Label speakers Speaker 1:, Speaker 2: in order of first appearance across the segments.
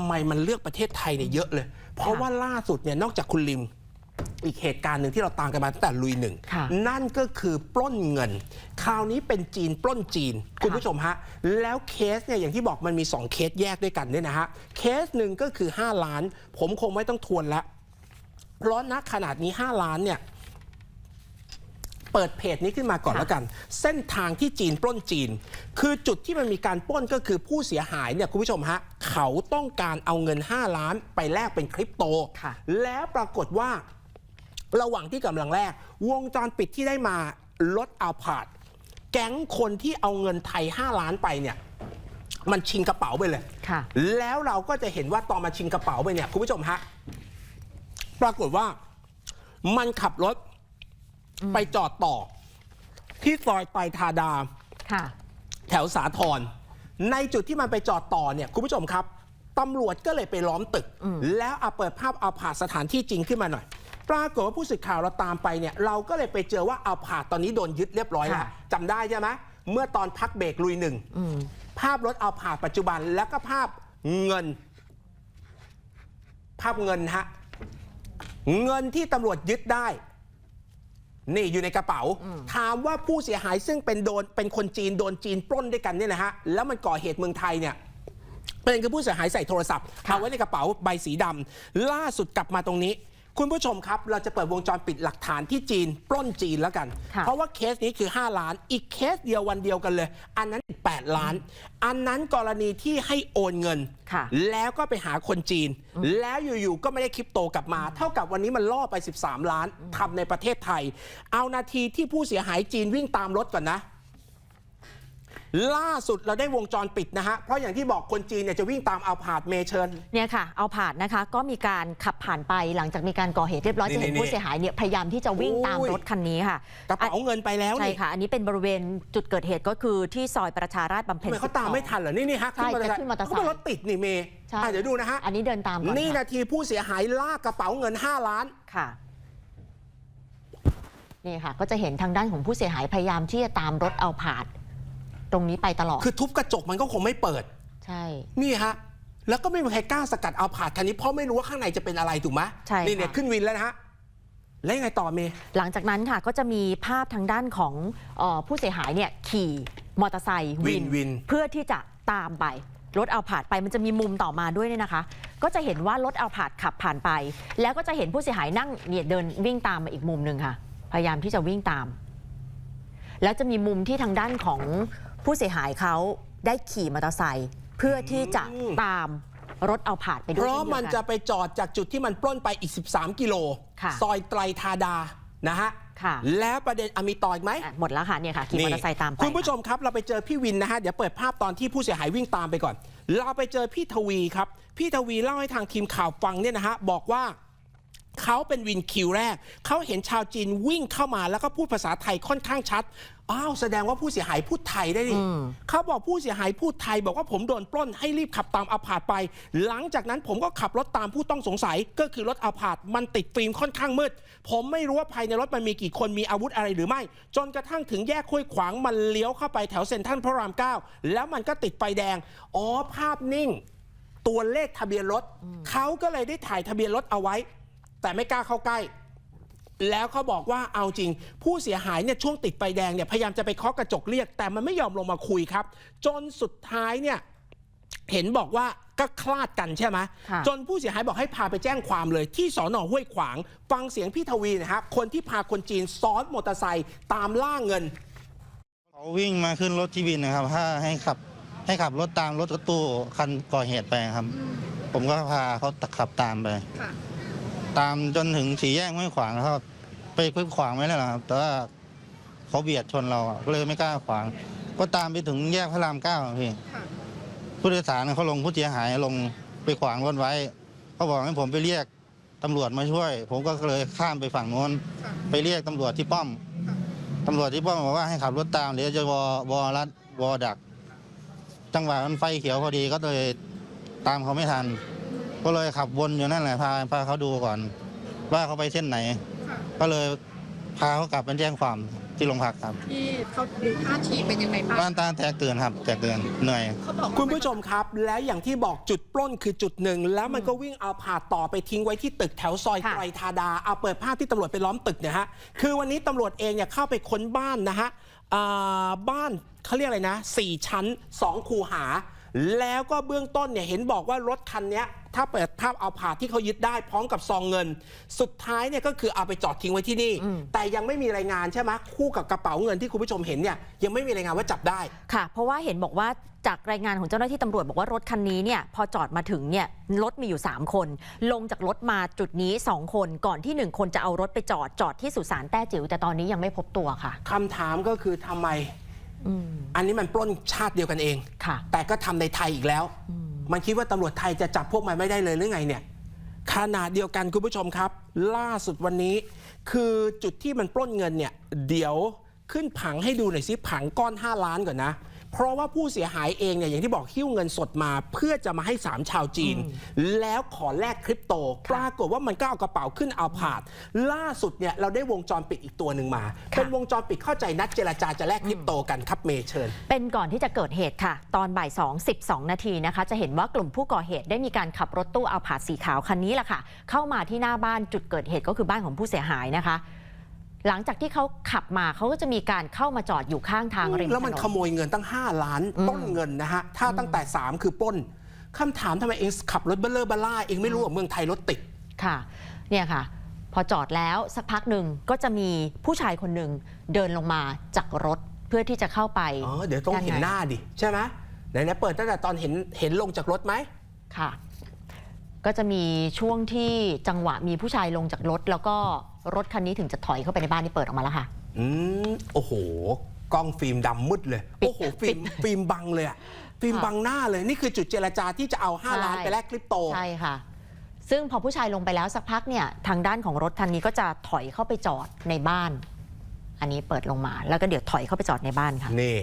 Speaker 1: ำไมมันเลือกประเทศไทยเนี่ยเยอะเลย เพราะว่าล่าสุดเนี่ยนอกจากคุณลิม อีกเหตุการณ์หนึ่งที่เราตามกันมาตั้งแต่ลุยหนึ่ง
Speaker 2: ค่ะ
Speaker 1: นั่นก็คือปล้นเงิน คราวนี้เป็นจีนปล้นจีน คุณผู้ชมฮะ แล้วเคสเนี่ยอย่างที่บอกมันมี 2 เคสแยกด้วยกันเนี่ยนะฮะ เคสหนึ่งก็คือ 5 ล้าน ผมคงไม่ต้องทวนละ เพราะณขนาดนี้ 5 ล้านเนี่ย เปิดเพจนี้ขึ้นมาก่อน
Speaker 2: ค่ะ
Speaker 1: แล้วกัน เส้นทางที่จีนปล้นจีน คือจุดที่มันมีการปล้นก็คือผู้เสียหายเนี่ยคุณผู้ชมฮะเขาต้องการเอาเงิน 5 ล้านไปแลกเป็นคริปโต
Speaker 2: ค่ะ
Speaker 1: แล้วปรากฏว่าระหว่างที่กำลังแลกวงจรปิดที่ได้มาลดเอาผาดแก๊งคนที่เอาเงินไทย 5 ล้านไปเนี่ยมันชิงกระเป๋าไปเลย
Speaker 2: ค่ะ
Speaker 1: แล้วเราก็จะเห็นว่าตอนมาชิงกระเป๋าไปเนี่ยคุณผู้ชมฮะ ปรากฏว่ามันขับรถ ไปจอดต่อ ที่ซอยไตรธาดา
Speaker 2: ค่ะ
Speaker 1: แถวสาทรในจุดที่มันไปจอดต่อเนี่ยคุณผู้ชมครับตำรวจก็เลยไปล้อมตึก แล้วเอาเปิดภาพเอาผาดสถานที่จริงขึ้นมาหน่อย ปรากฏว่าผู้สื่อข่าวเราตามไปเนี่ย เราก็เลยไปเจอว่าเอาผาดตอนนี้โดนยึดเรียบร้อยแล้ว
Speaker 2: ค่ะ
Speaker 1: จำได้ใช่ไหมเมื่อตอนพักเบรกลุยหนึ่ง
Speaker 2: อืม
Speaker 1: ภาพรถเอาผาดปัจจุบันแล้วก็ภาพเงิน ภาพเงินฮะเงินที่ตำรวจยึดได้ นี่อยู่ในกระเป๋า ถามว่าผู้เสียหายซึ่งเป็นโดนเป็นคนจีนโดนจีนปล้นด้วยกันเนี่ยนะฮะแล้วมันก่อเหตุเมืองไทยเนี่ยเป็นคือผู้เสียหายใส่โทรศัพท์
Speaker 2: ค่ะ
Speaker 1: เอาไว้ในกระเป๋าใบสีดำล่าสุดกลับมาตรงนี้ คุณผู้ชมครับ เราจะเปิดวงจรปิดหลักฐานที่จีน ปล้นจีนแล้วกัน
Speaker 2: ค่ะ
Speaker 1: เพราะว่าเคสนี้คือ 5 ล้าน อีกเคสเดียววันเดียวกันเลย อันนั้น 8 ล้าน อันนั้นกรณีที่ให้โอนเงิน
Speaker 2: ค่ะ
Speaker 1: แล้วก็ไปหาคนจีน แล้วอยู่ๆก็ไม่ได้คริปโตกลับมา เท่ากับวันนี้มันล่อไป 13 ล้านทำในประเทศไทย เอานาทีที่ผู้เสียหายจีนวิ่งตามรถก่อนนะ ล่าสุดเราได้วงจรปิดนะฮะ เพราะอย่างที่บอกคนจีนเนี่ยจะวิ่งตามเอาผาดเมเชิญ
Speaker 2: เนี่ยค่ะ เอาผ่านนะคะก็มีการขับผ่านไปหลังจากมีการก่อเหตุเรียบร้อย
Speaker 1: นี่
Speaker 2: จะเห็น
Speaker 1: นี่
Speaker 2: ผู้เสียหายเนี่ยพยายามที่จะวิ่งตาม
Speaker 1: โอ้ย
Speaker 2: รถคันนี้ค่ะ
Speaker 1: กระเป๋าเงินไปแล้ว
Speaker 2: ใช่
Speaker 1: นี่
Speaker 2: ค่ะ อันนี้เป็นบริเวณจุดเกิดเหตุก็คือที่ซอยประชาราษฎร์บำ
Speaker 1: ทำ
Speaker 2: เพ็ญ
Speaker 1: ไมเขาตาม
Speaker 2: 12
Speaker 1: ไม่ทันเหรอ นี่นี่ฮะ
Speaker 2: ใช่จะขึ้นมอเตอร์ไซค์
Speaker 1: เขาบอกรถติดนี่เมย์
Speaker 2: ใช่
Speaker 1: อะเดี๋ยวดูนะฮะ
Speaker 2: อันนี้เดินตามก่อน
Speaker 1: นี่
Speaker 2: ค่ะ
Speaker 1: นาทีผู้เสียหายลากกระเป๋าเงิน 5 ล้าน
Speaker 2: ค่ะนี่ค่ะ ก็จะเห็นทางด้านของผู้เสียหายพยายามที่จะตามรถเอาผ่าน ตรงนี้ไปตลอด
Speaker 1: คือทุบกระจกมันก็คงไม่เปิด
Speaker 2: ใช่
Speaker 1: นี่ฮะ แล้วก็ไม่มีใครกล้าสกัดเอาผาดคันนี้เพราะไม่รู้ว่าข้างในจะเป็นอะไรถูกไหม
Speaker 2: ใช่
Speaker 1: นี่เนี่ย
Speaker 2: ค่ะ
Speaker 1: ขึ้นวินแล้วนะฮะ แล้วยังไงต่อเมย์
Speaker 2: หลังจากนั้นค่ะก็จะมีภาพทางด้านของเออผู้เสียหายเนี่ยขี่มอเตอร์ไซค์
Speaker 1: วินวิน
Speaker 2: เพื่อที่จะตามไป รถเอาผาดไปมันจะมีมุมต่อมาด้วยเนี่ยนะคะ ก็จะเห็นว่ารถเอาผาดขับผ่านไป แล้วก็จะเห็นผู้เสียหายนั่งเนี่ยเดินวิ่งตามมาอีกมุมหนึ่งค่ะ พยายามที่จะวิ่งตาม แล้วจะมีมุมที่ทางด้านของ ผู้เสียหายเขาได้ขี่มอเตอร์ไซค์เพื่อที่จะตามรถเอาผาดไปด้ว
Speaker 1: เพ
Speaker 2: ย
Speaker 1: ราะ
Speaker 2: ช่นเดียว
Speaker 1: มัน
Speaker 2: กั
Speaker 1: จะไปจอดจากจุดที่มันปล้นไปอีก 13 กิโล
Speaker 2: ค่ะ
Speaker 1: ซอยไตรธาดานะฮะ
Speaker 2: ค่ะ
Speaker 1: แล้วประเด็นอะมีต่ออีกไหม
Speaker 2: อะหมดแล้วค่ะเนี่ยค่ะขี่มอเตอร์ไซค์ตามไป
Speaker 1: คุณผู้ชมครับ เราไปเจอพี่วินนะฮะ เดี๋ยวเปิดภาพตอนที่ผู้เสียหายวิ่งตามไปก่อน เราไปเจอพี่ทวีครับ พี่ทวีเล่าให้ทางทีมข่าวฟังเนี่ยนะฮะบอกว่า เขาเป็นวินคิวแรก เขาเห็นชาวจีนวิ่งเข้ามาแล้วก็พูดภาษาไทยค่อนข้างชัด อ้าวแสดงว่าผู้เสียหายพูดไทยได้ดิ
Speaker 2: อืม
Speaker 1: เขาบอกผู้เสียหายพูดไทย บอกว่าผมโดนปล้นให้รีบขับตามอาผาดไป หลังจากนั้นผมก็ขับรถตามผู้ต้องสงสัยก็คือรถอาผาดมันติดฟิล์มค่อนข้างมืด ผมไม่รู้ว่าภายในรถมันมีกี่คนมีอาวุธอะไรหรือไม่ จนกระทั่งถึงแยกห้วยขวางมันเลี้ยวเข้าไปแถวเซ็นทรัลพระรามเก้าแล้วมันก็ติดไฟแดงอ๋อภาพนิ่งตัวเลขทะเบียนรถเขาก็เลยได้ถ่ายทะเบียนรถเอาไว้ แต่ไม่กล้าเข้าใกล้ แล้วเขาบอกว่าเอาจริง ผู้เสียหายเนี่ยช่วงติดไฟแดงเนี่ยพยายามจะไปเคาะกระจกเรียก แต่มันไม่ยอมลงมาคุยครับ จนสุดท้ายเนี่ยเห็นบอกว่าก็คลาดกันใช่ไหม
Speaker 2: ค่ะ
Speaker 1: จนผู้เสียหายบอกให้พาไปแจ้งความเลย ที่สอนอห้วยขวาง ฟังเสียงพี่ทวีนะครับคนที่พาคนจีนซ้อนมอเตอร์ไซค์ตามล่าเงิน
Speaker 3: เขาวิ่งมาขึ้นรถที่วินนะครับถ้าให้ขับให้ขับรถตามรถกระตู้คันก่อเหตุไปครับ ผมก็พาเขาขับตามไป ตามจนถึงสี่แยกไม่ขวางแล้วก็ไปเพิ่ขวางไว้แล้วนะครับ แต่ว่าเขาเบียดชนเราอะก็เลยไม่กล้าขวาง ก็ตามไปถึงแยกพระรามเก้าอะพี่ผู้โดยสารเขาลงผู้เสียหายลงไปขวางรถไว้ เขาบอกให้ผมไปเรียกตำรวจมาช่วย ผมก็เลยข้ามไปฝั่งโน้นไปเรียกตำรวจที่ป้อมตำรวจที่ป้อมบอกว่าให้ขับรถตามเดี๋ยวจะวอวอรัดวอดัก จังหวะมันไฟเขียวพอดีก็เลยตามเขาไม่ทัน ก็เลยขับวนอยู่นั่นแหละพาพาเขาดูก่อน ว่าเขาไปเส้นไหน ก็เลยพาเขากลับไปแจ้งความที่โรงพักครับ
Speaker 4: ที่เขาดูท่าทีเป็นยังไงบ้าง
Speaker 3: บ้านตาแตกตื่นครับ แตกตื่นเหนื่อย
Speaker 4: เขาบอก
Speaker 1: คุณผู้ชมครับ และอย่างที่บอกจุดปล้นคือจุดหนึ่ง แล้วมันก็วิ่งเอาผาดต่อไปทิ้งไว้ที่ตึกแถวซอย
Speaker 2: ค่ะ
Speaker 1: ไตรธาดาเอาเปิดภาพที่ตำรวจไปล้อมตึกเนี่ยฮะคือวันนี้ตำรวจเองเนี่ยเข้าไปค้นบ้านนะฮะอ่าบ้านเขาเรียกอะไรนะสี่ชั้นสองคูหา แล้วก็เบื้องต้นเนี่ยเห็นบอกว่ารถคันเนี้ยถ้าเปิดภาพเอาผาดที่เขายึดได้พร้อมกับซองเงิน สุดท้ายเนี่ยก็คือเอาไปจอดทิ้งไว้ที่นี่ แต่ยังไม่มีรายงานใช่ไหมคู่กับกระเป๋าเงินที่คุณผู้ชมเห็นเนี่ยยังไม่มีรายงานว่าจับได้
Speaker 2: ค่ะ เพราะว่าเห็นบอกว่าจากรายงานของเจ้าหน้าที่ตำรวจบอกว่ารถคันนี้เนี่ยพอจอดมาถึงเนี่ยรถมีอยู่ 3 คน ลงจากรถมาจุดนี้ 2 คน ก่อนที่ 1 คนจะเอารถไปจอดจอดที่สุสานแต้จิ๋วแต่ตอนนี้ยังไม่พบตัวค่ะ
Speaker 1: คำถามก็คือทำไม
Speaker 2: อืม
Speaker 1: อันนี้มันปล้นชาติเดียวกันเอง
Speaker 2: ค่ะ
Speaker 1: แต่ก็ทำในไทยอีกแล้ว มันคิดว่าตำรวจไทยจะจับพวกมันไม่ได้เลยหรือไงเนี่ยขนาดเดียวกันคุณผู้ชมครับ ล่าสุดวันนี้ คือจุดที่มันปล้นเงินเนี่ย เดี๋ยวขึ้นผังให้ดูหน่อยสิผังก้อน 5 ล้านก่อนนะ เพราะว่าผู้เสียหายเองเนี่ยอย่างที่บอกหิ้วเงินสดมาเพื่อจะมาให้สามชาวจีน แล้วขอแลกคริปโต ปรากฏว่ามันก็เอากระเป๋าขึ้นเอาผาด ล่าสุดเนี่ยเราได้วงจรปิดอีกตัวหนึ่งมา เป็นวงจรปิดเข้าใจนัดเจรจาจะแลกคริปโตกันครับเมย์เชิญ
Speaker 2: เป็นก่อนที่จะเกิดเหตุค่ะ ตอนบ่าย2 12 นาทีนะคะ จะเห็นว่ากลุ่มผู้ก่อเหตุได้มีการขับรถตู้เอาผาดสีขาวคันนี้แหละค่ะ เข้ามาที่หน้าบ้านจุดเกิดเหตุก็คือบ้านของผู้เสียหายนะคะ หลังจากที่เขาขับมาเขาก็จะมีการเข้ามาจอดอยู่ข้างทางริมถนน
Speaker 1: แล้วมันขโมยเงินตั้ง 5 ล้าน
Speaker 2: อืม
Speaker 1: ต้นเงินนะฮะถ้าตั้งแต่ 3 คือปล้นคำถามทำไมเองขับรถเบลเลอร์บล่าเองไม่รู้ว่าเมืองไทยรถติด
Speaker 2: ค่ะเนี่ยค่ะ พอจอดแล้วสักพักหนึ่งก็จะมีผู้ชายคนหนึ่งเดินลงมาจากรถเพื่อที่จะเข้าไป
Speaker 1: อ๋อเดี๋ยวต้องเห็นหน้าดิใช่ไหมไหนๆเปิดตั้งแต่ตอนเห็นเห็นลงจากรถไหม
Speaker 2: ค่ะ ก็จะมีช่วงที่จังหวะมีผู้ชายลงจากรถแล้วก็ รถคันนี้ถึงจะถอยเข้าไปในบ้านที่เปิดออกมาแล้วค่ะ
Speaker 1: อืมโอ้โห กล้องฟิล์มดำมืดเลย
Speaker 2: ปิด
Speaker 1: โอ้โห ฟิล์มฟิล์มบังเลยอะฟิล์ม
Speaker 2: ค่ะ
Speaker 1: บังหน้าเลย นี่คือจุดเจรจาที่จะเอา 5 ล้าน
Speaker 2: ใช่
Speaker 1: ไปแลกคริปโต
Speaker 2: ใช่ค่ะ ซึ่งพอผู้ชายลงไปแล้วสักพักเนี่ย ทางด้านของรถคันนี้ก็จะถอยเข้าไปจอดในบ้าน อันนี้เปิดลงมา แล้วก็เดี๋ยวถอยเข้าไปจอดในบ้านค่ะ
Speaker 1: นี่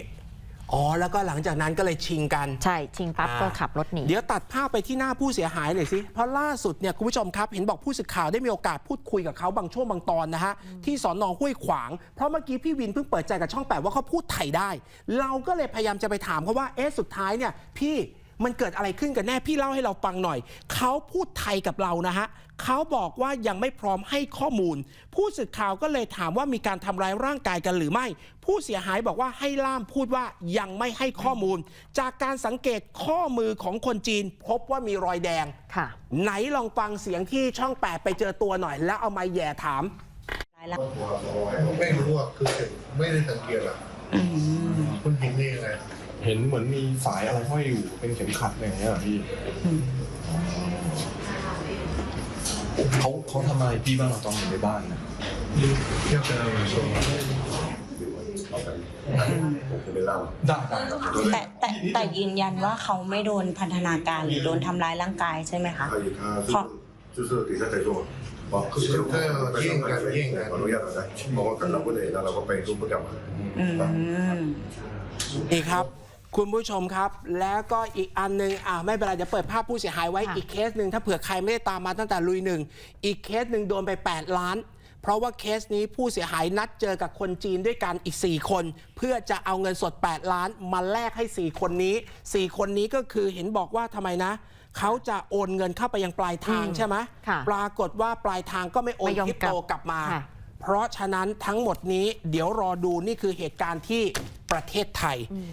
Speaker 1: อ๋อ แล้วก็หลังจากนั้นก็เลยชิงกัน
Speaker 2: ใช่ชิงปั๊บ
Speaker 1: อ่า
Speaker 2: ก็ขับรถหนี
Speaker 1: เดี๋ยวตัดภาพไปที่หน้าผู้เสียหายหน่อยสิ เพราะล่าสุดเนี่ยคุณผู้ชมครับ เห็นบอกผู้สื่อข่าวได้มีโอกาสพูดคุยกับเขาบางช่วงบางตอนนะฮะ ที่สอนอห้วยขวาง เพราะเมื่อกี้พี่วินเพิ่งเปิดใจกับช่องแปดว่าเขาพูดไทยได้ เราก็เลยพยายามจะไปถามเขาว่า เอ๊ะสุดท้ายเนี่ยพี่ มันเกิดอะไรขึ้นกันแน่พี่เล่าให้เราฟังหน่อย เขาพูดไทยกับเรานะฮะเขาบอกว่ายังไม่พร้อมให้ข้อมูล ผู้สื่อข่าวก็เลยถามว่ามีการทำร้ายร่างกายกันหรือไม่ ผู้เสียหายบอกว่าให้ล่ามพูดว่ายังไม่ให้ข้อมูล จากการสังเกตข้อมือของคนจีน พบว่ามีรอยแดง
Speaker 2: ค่ะ
Speaker 1: ไหนลองฟังเสียงที่ช่องแปดไปเจอตัวหน่อย แล้วเอามาแย่ถาม
Speaker 5: ไม่รู้อะคือเห็นไม่ได้สังเกตอะคุณหญิงนี่ยังไง
Speaker 6: เห็นเหมือนมีสายอะไรห้อยอยู่เป็นเข็มขัดอะไรอย่างเงี้ยพี่เขาเขาทำไมพี่บ้างเราต้องอยู่ในบ้านนะ
Speaker 5: 要跟他们说吗？ผมจะไมเล่า
Speaker 6: ได้ได้ครับ
Speaker 7: แต่แต่แต่ยืนยันว่าเขาไม่โดนพันธนาการหรือโดนทำร้ายร่างกายใช่ไหมคะ
Speaker 8: 可以他就是就是等一下再说。
Speaker 5: บอกคือเยิ่งกันยิ่งกัน
Speaker 8: ขออนุญาตนะบอกว่ากันเราก็เลยแล้วเราก็ไปร่วมพฤติกรรม
Speaker 7: อืม
Speaker 1: นี่ครับ คุณผู้ชมครับ แล้วก็อีกอันหนึงอ่าไม่เป็นไรจะเปิดภาพผู้เสียหายไว้
Speaker 2: ค่ะ
Speaker 1: อีกเคสหนึ่งถ้าเผื่อใครไม่ได้ตามมาตั้งแต่ลุยหนึ่งอีกเคสหนึ่งโดนไป 8 ล้าน เพราะว่าเคสนี้ผู้เสียหายนัดเจอกับคนจีนด้วยกันอีก 4 คน เพื่อจะเอาเงินสด 8 ล้านมาแลกให้ 4 คนนี้ 4 คนนี้ก็คือเห็นบอกว่าทำไมนะเขาจะโอนเงินเข้าไปยังปลายทาง
Speaker 2: อืม
Speaker 1: ใช่ไหม
Speaker 2: ค่ะ
Speaker 1: ปรากฏว่าปลายทางก็ไม่โอน
Speaker 2: ไม่ยอม
Speaker 1: คริปโต
Speaker 2: กลับ
Speaker 1: กลับมา
Speaker 2: ค่ะ
Speaker 1: เพราะฉะนั้นทั้งหมดนี้เดี๋ยวรอดูนี่คือเหตุการณ์ที่ประเทศไทย